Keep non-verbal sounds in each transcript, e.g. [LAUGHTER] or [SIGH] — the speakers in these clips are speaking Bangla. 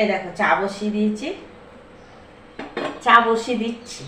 এই দেখো, চা বসিয়ে দিয়েছি। চা বসিয়ে দিচ্ছি।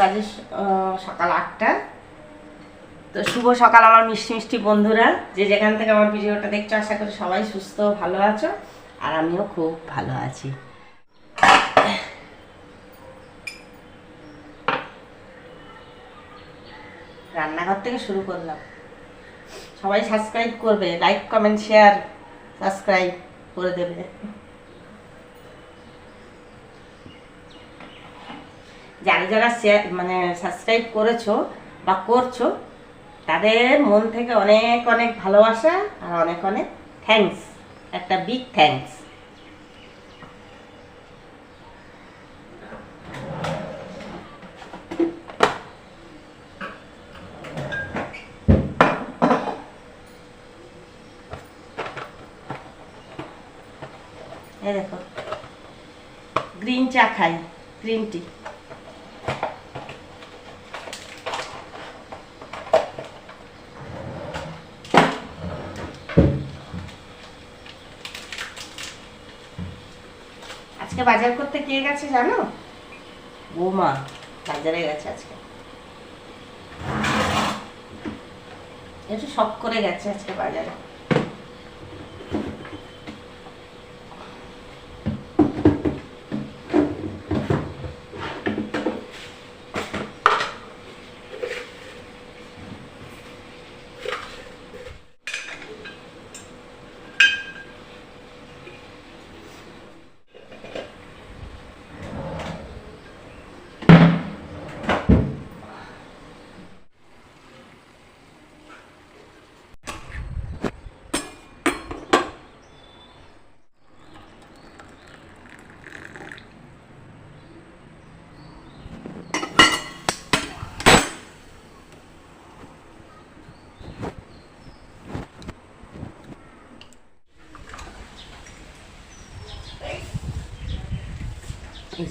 বাজে সকাল আটটা। তো শুভ সকাল আমার মিষ্টি মিষ্টি বন্ধুরা। যে যেখান থেকে আমার ভিডিওটা দেখছ, আশা করি সবাই সুস্থ ভালো আছো, আর আমিও খুব ভালো আছি। রান্নাঘর থেকে শুরু করলাম। সবাই সাবস্ক্রাইব করবে লাইক কমেন্ট শেয়ার সাবস্ক্রাইব করে দেবে। যারা যারা শেয়ার মানে সাবস্ক্রাইব করেছ বা করছ, তাদের মন থেকে অনেক অনেক ভালোবাসা আর অনেক অনেক থ্যাঙ্কস একটা বিগ থ্যাঙ্কস এই দেখো গ্রিন চা খাই গ্রিন টি আজকে বাজার করতে কে গেছে জানো? বৌমা, বাজারে গেছে আজকে। একটু শখ করে গেছে আজকে বাজারে।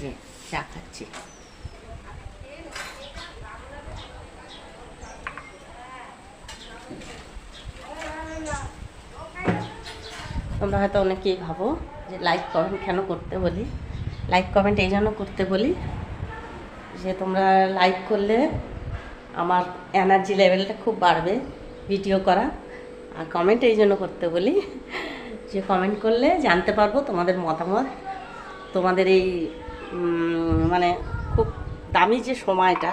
যে চা খাচ্ছি তোমরা হয়তো অনেকেই ভাবো যে লাইক কমেন্ট কেন করতে বলি? লাইক কমেন্ট এই জন্য করতে বলি যে তোমরা লাইক করলে আমার এনার্জি লেভেলটা খুব বাড়বে ভিডিও করা। আর কমেন্ট এই জন্য করতে বলি যে কমেন্ট করলে জানতে পারব তোমাদের মতামত, তোমাদের এই মানে খুব দামি যে সময়টা,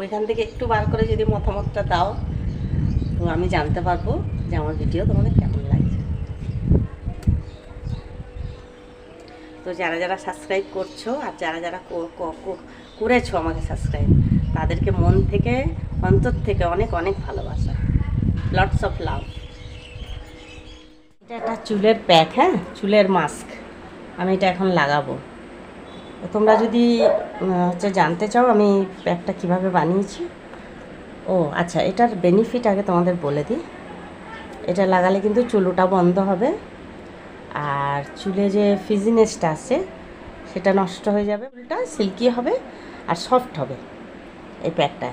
ওইখান থেকে একটু বার করে যদি মতামতটা দাও, তো আমি জানতে পারব যে আমার ভিডিও তোমাদের কেমন লাগছে। তো যারা যারা সাবস্ক্রাইব করছ আর যারা যারা করেছ আমাকে সাবস্ক্রাইব তাদেরকে মন থেকে, অন্তর থেকে অনেক অনেক ভালোবাসা। লটস অফ লাভ এটা একটা চুলের প্যাক হ্যাঁ? চুলের মাস্ক আমি এটা এখন লাগাবো। তোমরা যদি হচ্ছে জানতে চাও আমি প্যাকটা কীভাবে বানিয়েছি। ও আচ্ছা এটার বেনিফিট আগে তোমাদের বলে দিই। এটা লাগালে কিন্তু চুলটা বন্ধ হবে, আর চুলে যে ফিজিনেসটা আছে, সেটা নষ্ট হয়ে যাবে। চুলটা সিল্কি হবে আর সফট হবে এই প্যাকটা।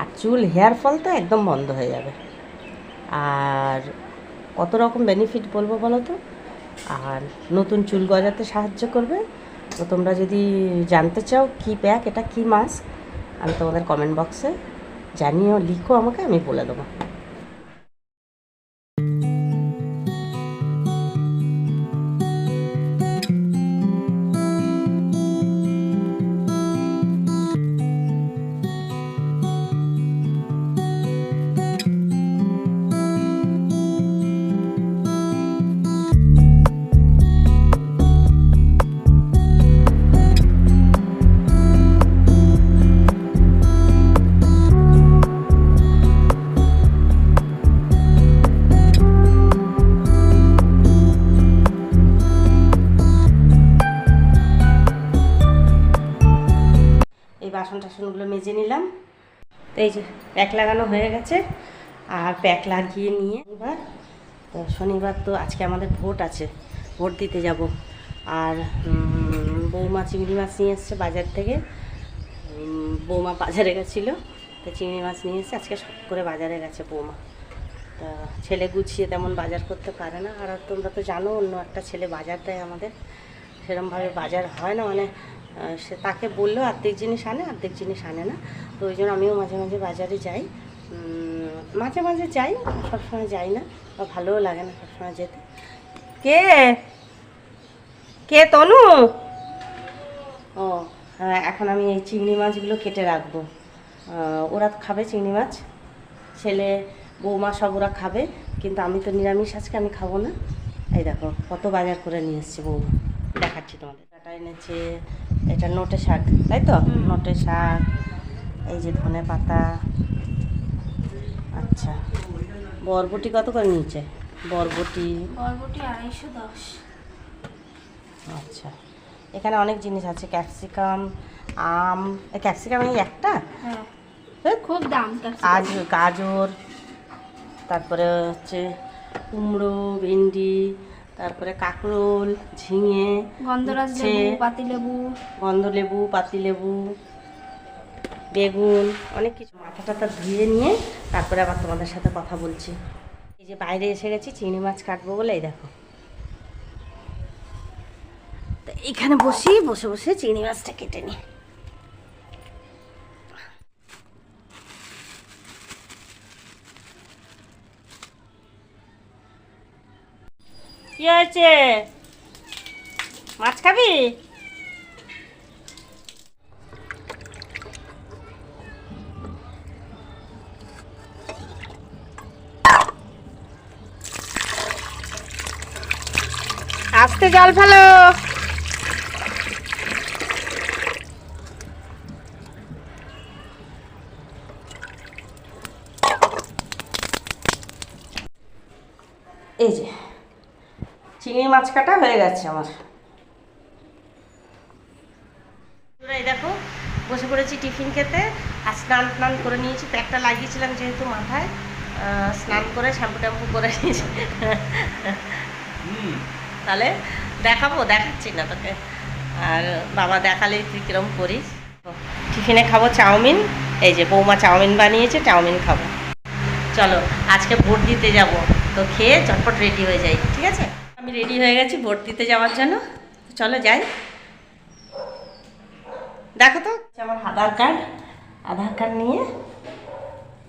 আর চুল হেয়ার ফল তো একদম বন্ধ হয়ে যাবে। আর কত রকম বেনিফিট বলব বলো তো? আর নতুন চুল গজাতে সাহায্য করবে। তো তোমরা যদি জানতে চাও কি প্যাক এটা কি মাস্ক, আমি তোমাদের কমেন্ট বক্সে জানিও লিখো আমাকে, আমি বলে দেবো। এই যে প্যাক লাগানো হয়ে গেছে আর প্যাক লাগিয়ে নিয়ে এবার, তো শনিবার তো আজকে আমাদের ভোট আছে, ভোট দিতে যাব। আর বৌমা চিংড়ি মাছ নিয়ে এসছে বাজার থেকে। বৌমা বাজারে গেছিল, তো চিংড়ি মাছ নিয়ে এসে আজকে সব করে বাজারে গেছে বৌমা। তা ছেলে গুছিয়ে তেমন বাজার করতে পারে না। আর তোমরা তো জানো, অন্য একটা ছেলে বাজার দেয় আমাদের। সেরমভাবে বাজার হয় না। মানে সে তাকে বললেও অর্ধেক জিনিস আনে অর্ধেক জিনিস আনে না। তো ওই জন্য আমিও মাঝে মাঝে বাজারে যাই। মাঝে মাঝে যাই, সবসময় যাই না, বা ভালোও লাগে না সবসময় যেতে। কে? কে, তনু? ও হ্যাঁ এখন আমি এই চিংড়ি মাছগুলো কেটে রাখব। ওরা খাবে চিংড়ি মাছ, ছেলে, বৌমা সব ওরা খাবে, কিন্তু আমি তো নিরামিষ, আজকে আমি খাব না। এই দেখো, কত বাজার করে নিয়ে এসছে বৌমা। দেখাচ্ছি তোমাদের। কাটা এনেছে এটা নোটে শাক তাই তো? নোটে শাক এই যে ধনে পাতা। আচ্ছা। বরবটি কত করে নিয়েছে? বরবটি। বরবটি আড়াইশো দশ। আচ্ছা। এখানে অনেক জিনিস আছে ক্যাপসিকাম আম ক্যাপসিকাম এই একটা? হ্যাঁ। হ্যাঁ, খুব দাম আজ গাজর তারপরে হচ্ছে কুমড়ো ভেন্ডি তারপরে কাঁকরোল ঝিঙে গন্ধরাজ লেবু পাতিলেবু। গন্ধলেবু পাতিলেবু বেগুন অনেক কিছু। মাথা টাথা ধুয়ে নিয়ে তারপরে আবার তোমাদের সাথে কথা বলছি। এই যে বাইরে এসে গেছি চিংড়ি মাছ কাটবো বলে এই দেখো। তো এখানে বসি বসে বসে চিংড়ি মাছটা কেটে নিই। কি হয়েছে? মাছ খাবি? আস্তে জল ফেলো এই যে চিংড়ি মাছ কাটা হয়ে গেছে আমার। এই দেখো বসে পড়েছি টিফিন খেতে আর স্নান টান করে নিয়েছি। প্যাকটা লাগিয়েছিলাম যেহেতু মাথায় স্নান করে শ্যাম্পু ট্যাম্পু করে নিয়েছি। তাহলে দেখাবো দেখাচ্ছি না তোকে। আর বাবা দেখালেই তুই কিরম করিস। টিফিনে খাব চাউমিন এই যে বৌমা চাউমিন বানিয়েছে চাউমিন খাব। চলো আজকে ভোট দিতে যাব। তো খেয়ে চটপট রেডি হয়ে যাই ঠিক আছে? আমি রেডি হয়ে গেছি ভোট দিতে যাওয়ার জন্য। চলো যাই। দেখো তো আমার আধার কার্ড। আধার কার্ড নিয়ে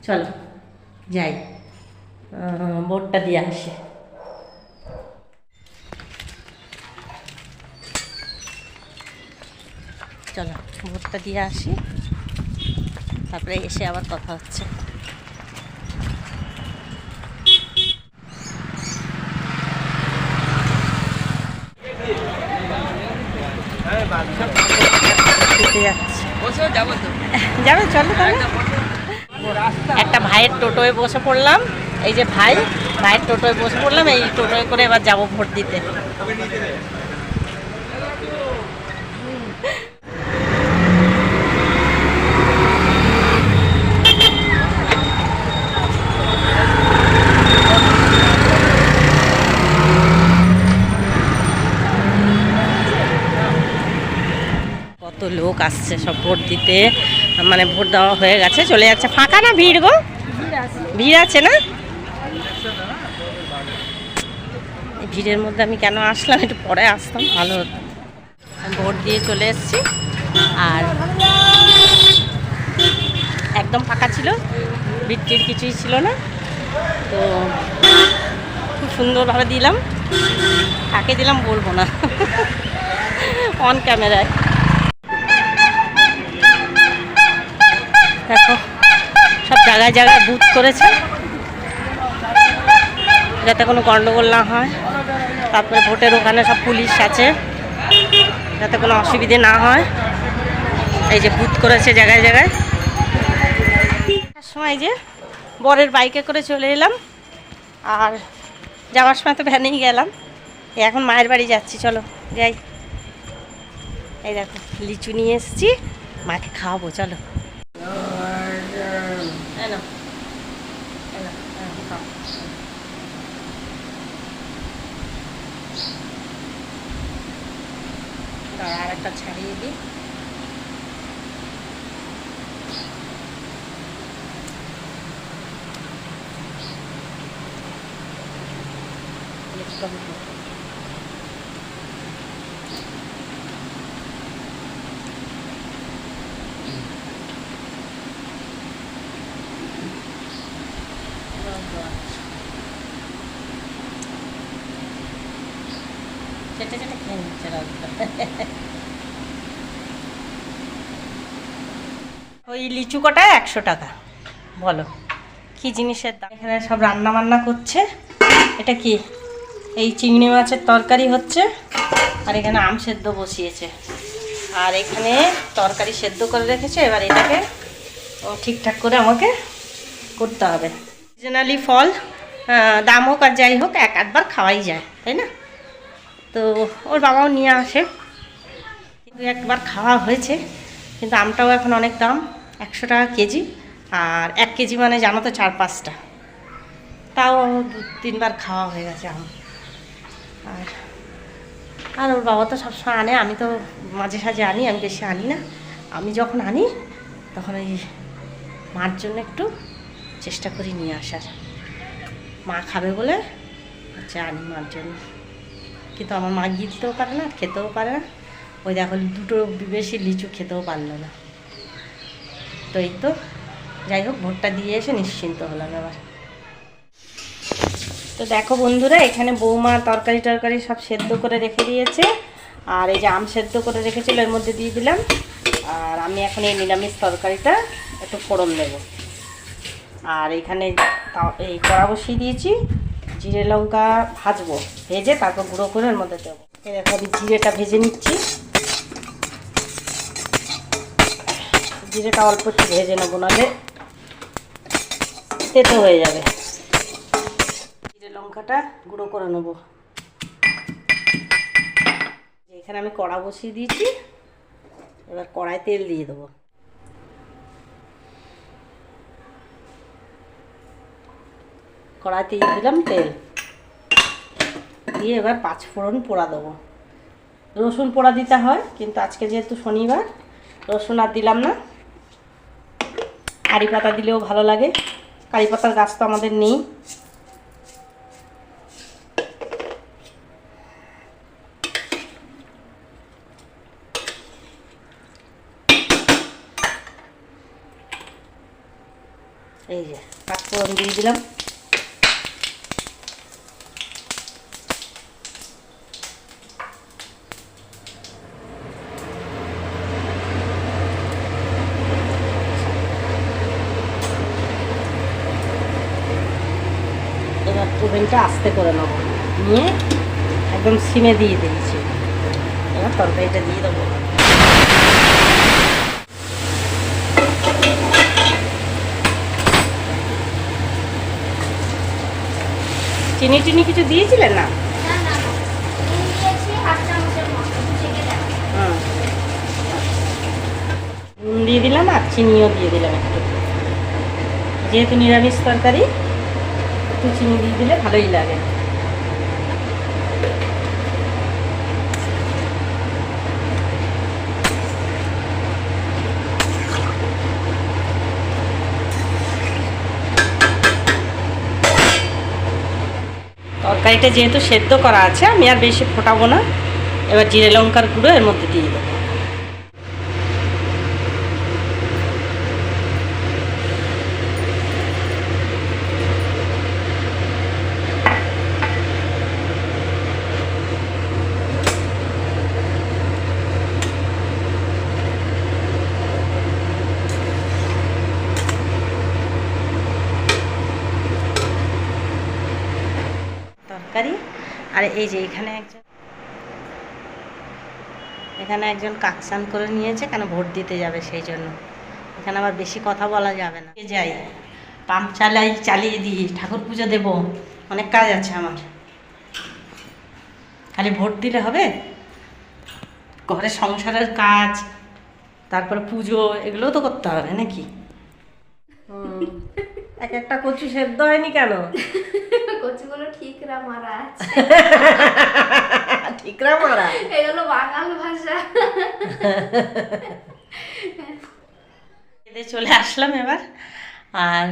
চলো যাই। ভোটটা দিয়ে আসি। চলো, ভোটটা দিয়ে আসি। তারপরে এসে আবার কথা হচ্ছে। যাবে, চলো একটা ভাইয়ের টোটোয় বসে পড়লাম। এই যে ভাই, ভাইয়ের টোটোয় বসে পড়লাম, এই টোটোয় করে এবার যাব ভোট দিতে। কত লোক আসছে সব ভোট দিতে। মানে ভোট দেওয়া হয়ে গেছে, চলে যাচ্ছে। ফাঁকা না ভিড় গো? ভিড় আছে না? ভিড়ের মধ্যে আমি কেন আসলাম? একটু পরে আসতাম, ভালো হতো। ভোট দিয়ে চলে এসেছি। আর একদম ফাঁকা ছিল ভিড় টিড় কিছুই ছিল না। তো খুব সুন্দরভাবে দিলাম। কাকে দিলাম বলব না। [LAUGHS] অন ক্যামেরায় দেখো, সব জায়গায় জায়গায় বুথ করেছে। যাতে কোনো গণ্ডগোল না হয়। তারপরে ভোটের ওখানে সব পুলিশ আছে। যাতে কোনো অসুবিধে না হয়। এই যে বুথ করেছে জায়গায় জায়গায়। সময় যে বরের বাইকে করে চলে এলাম। আর যাওয়ার সময় তো ভ্যানেই গেলাম। এখন মায়ের বাড়ি যাচ্ছি, চলো যাই। এই দেখো, লিচু নিয়ে এসেছি। মাকে খাওয়াবো, চলো। না না খাও আর একটা ছাড়িয়ে দিই টমেটো ওই লিচু কটায় একশো টাকা। বলো, কি জিনিসের দাম? এখানে সব রান্না বান্না করছে। এটা কি? এই চিংড়ি মাছের তরকারি হচ্ছে, আর এখানে আম সেদ্ধ বসিয়েছে। আর এখানে তরকারি সেদ্ধ করে রেখেছে, এবার এটাকে ও ঠিকঠাক করে আমাকে করতে হবে। সিজনালি ফল দাম হোক আর যাই হোক, এক আধবার খাওয়াই যায়, তাই না? তো ওর বাবাও নিয়ে আসে। একবার খাওয়া হয়েছে, কিন্তু আমটাও এখন অনেক দাম, একশো টাকা কেজি। আর এক কেজি মানে জানো তো চার পাঁচটা। তাও দু, তিনবার খাওয়া হয়ে গেছে আম। আর আর ওর বাবা তো সবসময় আনে, আমি তো মাঝে সাঝে আনি, আমি বেশি আনি না। আমি যখন আনি, তখন ওই মার জন্য একটু চেষ্টা করি নিয়ে আসার। মা খাবে বলে হচ্ছে আনি মার জন্য। কিন্তু আমার মা গিলতেও পারে না, খেতেও পারে না। ওই দেখো, দুটো বেশি লিচু খেতেও পারল না। তো এই তো, যাই হোক, ভোটটা দিয়ে এসে নিশ্চিন্ত হলাম এবার। তো দেখো বন্ধুরা, এখানে বৌমা তরকারি টরকারি সব সেদ্ধ করে রেখে দিয়েছে। আর এই যে আম সেদ্ধ করে রেখেছিল, এর মধ্যে দিয়ে দিলাম। আর আমি এখন এই নিরামিষ তরকারিটা একটু ফোড়ন দেবো। আর এখানে এই কড়া বসিয়ে দিয়েছি। জিরে লঙ্কা ভাজবো, ভেজে তারপর গুঁড়ো করে মধ্যে দেবো। এই দেখো আমি জিরেটা ভেজে নিচ্ছি। জিরেটা অল্প একটু ভেজে নেব, নাহলে তেতো হয়ে যাবে। জিরে লঙ্কাটা গুঁড়ো করে নেব। এখানে আমি কড়া বসিয়ে দিয়েছি, এবার কড়ায় তেল দিয়ে দেবো। কড়াইতে দিলাম তেল। দিয়ে এবার পাঁচ ফোড়ন পোড়া দেবো। রসুন পোড়া দিতে হয়, কিন্তু আজকে যেহেতু শনিবার, রসুন আর দিলাম না। কারি পাতা দিলেও ভালো লাগে। কারি পাতার গাছ তো আমাদের নেই। এই যে, পাঁচ ফোড়ন দিয়ে দিলাম এবার ওভেনটা আস্তে করে নেব। নিয়ে একদম সিমে দিয়ে দিয়েছি। এবার তরকারিটা দিয়ে দেবো। চিনি টিনি কিছু দিয়েছিলেন না? হুম নুন দিয়ে দিলাম আর চিনিও দিয়ে দিলাম একটু। যেহেতু নিরামিষ তরকারি একটু চিনি দিয়ে দিলে ভালোই লাগে। তরকারিটা যেহেতু সেদ্ধ করা আছে, আমি আর বেশি ফোটাবো না। এবার জিরে লঙ্কার গুঁড়ো এর মধ্যে দিয়ে দেবো তরকারি আর এই যে এখানে একজন এখানে একজন কাকসান করে নিয়েছে, কেন ভোট দিতে যাবে সেই জন্য। এখানে আবার বেশি কথা বলা যাবে না। যাই, পাম্প চালাই, চালিয়ে দিই ঠাকুর পুজো দেব। অনেক কাজ আছে আমার। খালি ভোট দিলে হবে? ঘরে সংসারের কাজ, তারপরে পুজো, এগুলোও তো করতে হবে নাকি? এক একটা কচু সেদ্ধ হয়নি কেন? [LAUGHS] কচুগুলো ঠিকরা মারা আছে। ঠিকরা মারা এগুলো বাঙাল ভাষা। খেতে চলে আসলাম এবার। আর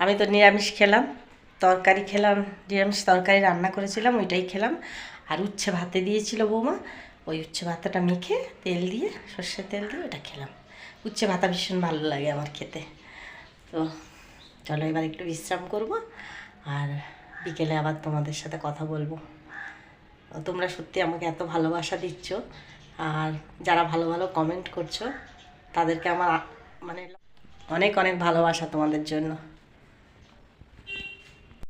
আমি তো নিরামিষ খেলাম তরকারি খেলাম নিরামিষ তরকারি রান্না করেছিলাম ওইটাই খেলাম। আর উচ্ছে ভাতে দিয়েছিল বৌমা ওই উচ্ছে ভাতাটা মেখে তেল দিয়ে সর্ষের তেল দিয়ে ওটা খেলাম। উচ্ছে ভাতা ভীষণ ভালো লাগে আমার খেতে। তো চলো এবার একটু বিশ্রাম করব, আর বিকেলে আবার তোমাদের সাথে কথা বলব। তোমরা সত্যি আমাকে এত ভালোবাসা দিচ্ছ, আর যারা ভালো ভালো কমেন্ট করছ, তাদেরকে আমার মানে অনেক অনেক ভালোবাসা তোমাদের জন্য।